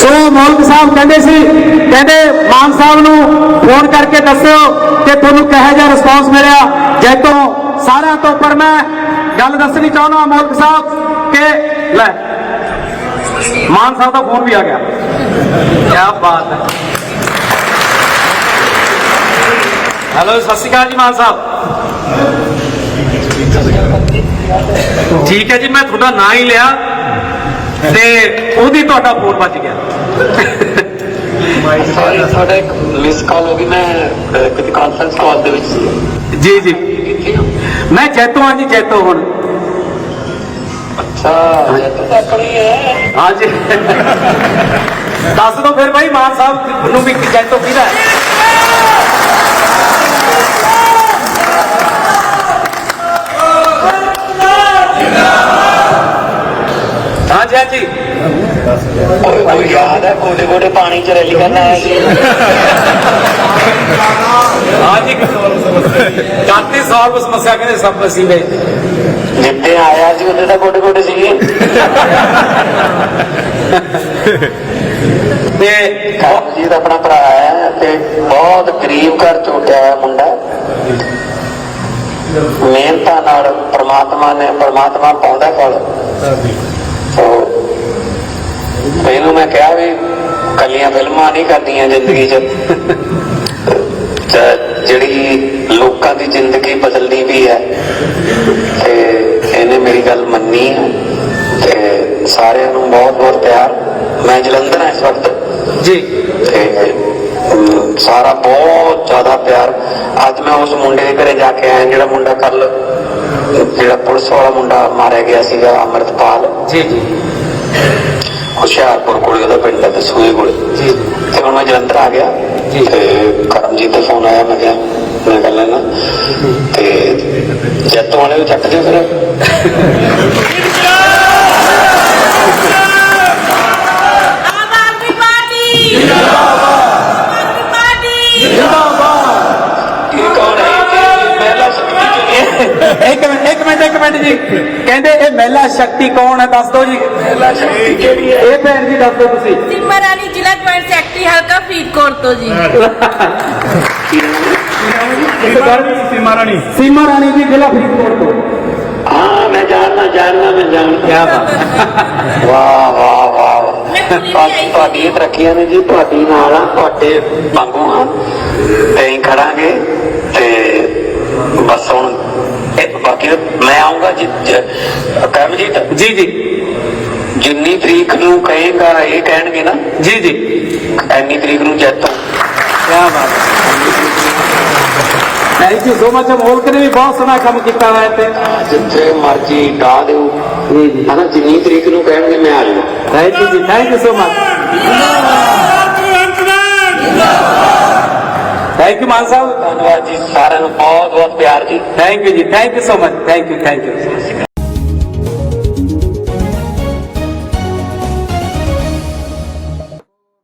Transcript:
ਸੋ ਮੌਲਕ ਸਾਹਿਬ ਕਹਿੰਦੇ ਸੀ, ਕਹਿੰਦੇ ਮਾਨ ਸਾਹਿਬ ਨੂੰ ਫੋਨ ਕਰਕੇ ਦੱਸਿਓ ਕਿ ਤੁਹਾਨੂੰ ਕਿਹੋ ਜਿਹਾ ਰਿਸਪੌਂਸ ਮਿਲਿਆ। ਜੈਤੋਂ ਸਾਰਿਆਂ ਤੋਂ ਪਰ ਮੈਂ ਗੱਲ ਦੱਸਣੀ ਚਾਹੁੰਦਾ ਮੌਲਕ ਸਾਹਿਬ, ਕਿ ਲੈ, ਮਾਨ ਸਾਹਿਬ ਦਾ ਫੋਨ ਵੀ ਆ ਗਿਆ। ਕੀ ਬਾਤ ਹੈ। ਹੈਲੋ, ਸਤਿ ਸ਼੍ਰੀ ਅਕਾਲ ਜੀ ਮਾਨ ਸਾਹਿਬ। ਠੀਕ ਹੈ ਜੀ, ਮੈਂ ਤੁਹਾਡਾ ਨਾਂ ਹੀ ਲਿਆ। ਤੇ ਉਹਦੀ ਤੁਹਾਡਾ ਫੋਨ ਵੱਜ ਗਿਆ। ਤੁਹਾਡਾ ਇੱਕ ਮਿਸ ਕਾਲ ਹੋ ਗਈ ਮੈਂ ਕਿਤੇ ਕਾਨਫਰੰਸ ਕਾਲ ਦੇ ਵਿੱਚ ਸੀ। ਜੀ ਜੀ। ਮੈਂ ਜੈਤੋ ਹਾਂ ਜੀ ਜੈਤੋ ਹੁਣ। ਅੱਛਾ ਇਹ ਤਾਂ ਆਪਣੀ ਹੈ। ਹਾਂ ਜੀ। ਦੱਸ ਦੋ ਫਿਰ ਭਾਈ ਮਾਨ ਸਾਹਿਬ ਨੂੰ ਵੀ ਜੈਤੋ ਕਿਹਦਾ ਹੈ? ਹਾਂ ਜੀ ਕੋਈ ਯਾਦ ਹੈ ਗੋਡੇ ਗੋਡੇ ਪਾਣੀ ਚ ਰੈਲੀ ਕਰਨ ਹਾਂ ਜੀ ਕਾਤੀ ਸੌਲਵ ਸਮੱਸਿਆ ਕਹਿੰਦੇ ਸਭ ਨਸੀਬ। ਹੈ ਜਿੱਤੇ ਆਇਆ ਸੀ ਉਹਦੇ ਤਾਂ ਗੋਡੇ ਗੋਡੇ ਸੀਗੇ। ਤੇ ਜੀ ਦਾ ਆਪਣਾ ਭਰਾ ਹੈ ਤੇ ਬਹੁਤ ਗਰੀਬ ਘਰ ਚ ਉੱਠਿਆ ਹੋਇਆ ਮੁੰਡਾ। ਮਿਹਨਤਾਂ ਨਾਲ ਪ੍ਰਮਾਤਮਾ ਨੇ ਪ੍ਰਮਾਤਮਾ ਪਾਉਂਦਾ ਫਲ। ਪਹਿਲਾਂ ਮੈਂ ਕਿਹਾ ਵੀ ਕੱਲੀਆਂ ਫਿਲਮਾਂ ਨਹੀਂ ਕਰਦੀਆਂ ਜ਼ਿੰਦਗੀ 'ਚ। ਜਿਹੜੀ ਲੋਕਾਂ ਦੀ ਜ਼ਿੰਦਗੀ ਬਦਲਣੀ ਵੀ ਹੈ ਤੇ ਇਹਨੇ ਮੇਰੀ ਗੱਲ ਮੰਨੀ ਤੇ ਸਾਰਿਆਂ ਨੂੰ ਬਹੁਤ ਬਹੁਤ ਪਿਆਰ। ਮੈਂ ਜਲੰਧਰ ਹਾਂ ਇਸ ਵਕਤ। ਜੀ। ਤੇ ਸਾਰਾ ਬਹੁਤ ਜ਼ਿਆਦਾ ਪਿਆਰ। ਅੱਜ ਮੈਂ ਉਸ ਮੁੰਡੇ ਦੇ ਘਰੇ ਜਾ ਕੇ ਆਇਆ ਜਿਹੜਾ ਮੁੰਡਾ ਕੱਲ ਜਿਹੜਾ ਪੁਲਿਸ ਵਾਲਾ ਮੁੰਡਾ ਮਾਰਿਆ ਗਿਆ ਸੀਗਾ ਅਮਰਤਪਾਲ। ਜੀ ਜੀ। ਹੁਸ਼ਿਆਰਪੁਰ ਕੋਲੇ ਉਹਦਾ ਪਿੰਡ ਹੈ ਦਸੂਏ ਕੋਲੇ। ਜੀ ਤੇ ਹੁਣ ਮੈਂ ਜਲੰਧਰ ਆ ਗਿਆ। ਜੀ। ਤੇ ਕਰਮਜੀਤ ਦਾ ਫੋਨ ਆਇਆ ਮੈਂ ਕਿਹਾ ਮੈਂ ਕਰ ਲੈਣਾ ਤੇ ਜੱਤੋਂ ਵਾਲੇ ਨੂੰ ਚੱਕ ਦਿਓ ਫਿਰ। ਮਿੰਟ ਜੀ। ਕਹਿੰਦੇ ਇਹ ਮਹਿਲਾ ਸ਼ਕਤੀ ਕੌਣ ਹੈ? ਦੱਸ ਦਿਓ ਜੀ। ਪਹਿਲਾ ਸ਼ਕਤੀ ਕਿਹੜੀ ਹੈ? ਇਹ ਭੈਣ ਜੀ ਦੱਸ ਦਿਓ ਤੁਸੀਂ। ਸਿਮਰ ਰਾਣੀ ਜ਼ਿਲ੍ਹਾ ਜੁਆਇੰਟ ਸੈਕਟਰੀ ਹਲਕਾ ਫਰੀਦਕੋਟ ਤੋਂ ਜੀ। ਸੀਮਾ ਰਾਣੀ ਸੀਮਾ ਰਾਣੀ। ਜੀ ਜ਼ਿਲ੍ਹਾ ਫਰੀਦਕੋਟ ਤੋਂ। ਹਾਂ ਮੈਂ ਜਾਣਦਾ ਜਾਣਦਾ ਮੈਂ ਜਾਣਦਾ। ਕੀ ਬਾਤ। ਵਾਹ ਵਾਹ ਵਾਹ। ਤੁਹਾਡੀ ਤਰੱਕੀਆਂ ਨੇ ਜੀ ਤੁਹਾਡੀ ਨਾਲ ਆ ਤੁਹਾਡੇ ਵਾਂਗੂ ਹਾਂ ਤੇ ਖੜਾਂਗੇ ਤੇ ਬਸ ਹੁਣ ਇਹ ਬਾਕੀ ਤਾਂ ਮੈਂ ਆਉਂਗਾ ਜੀ ਜ- ਕਰਮਜੀਤ ਜੀ ਜੀ। ਜਿੰਨੀ ਤਰੀਕ ਨੂੰ ਕਹੇਗਾ ਇਹ ਕਹਿਣਗੇ ਨਾ? ਜੀ ਜੀ। ਐਨੀ ਤਰੀਕ ਨੂੰ ਜੈਤੋਂ ਕੀ ਬਾਤ thank you so much Molak ਨੇ ਵੀ ਬਹੁਤ ਸੋਹਣਾ ਕੰਮ ਕੀਤਾ ਹੋਇਆ ਤੇ ਜਿੱਥੇ ਮਰਜ਼ੀ ਡਾ ਦਿਓ। ਜੀ ਜੀ। ਹਨਾ ਜਿੰਨੀ ਤਰੀਕ ਨੂੰ ਕਹਿਣਗੇ ਮੈਂ ਆ ਜਾਊਂਗਾ। ਥੈਂਕ ਯੂ ਜੀ। Thank you so much thank you Maan ਸਾਹਿਬ। ਧੰਨਵਾਦ ਜੀ ਸਾਰਿਆਂ ਨੂੰ ਬਹੁਤ ਬਹੁਤ ਪਿਆਰ ਜੀ। ਥੈਂਕ ਯੂ ਜੀ। Thank you so much thank you thank you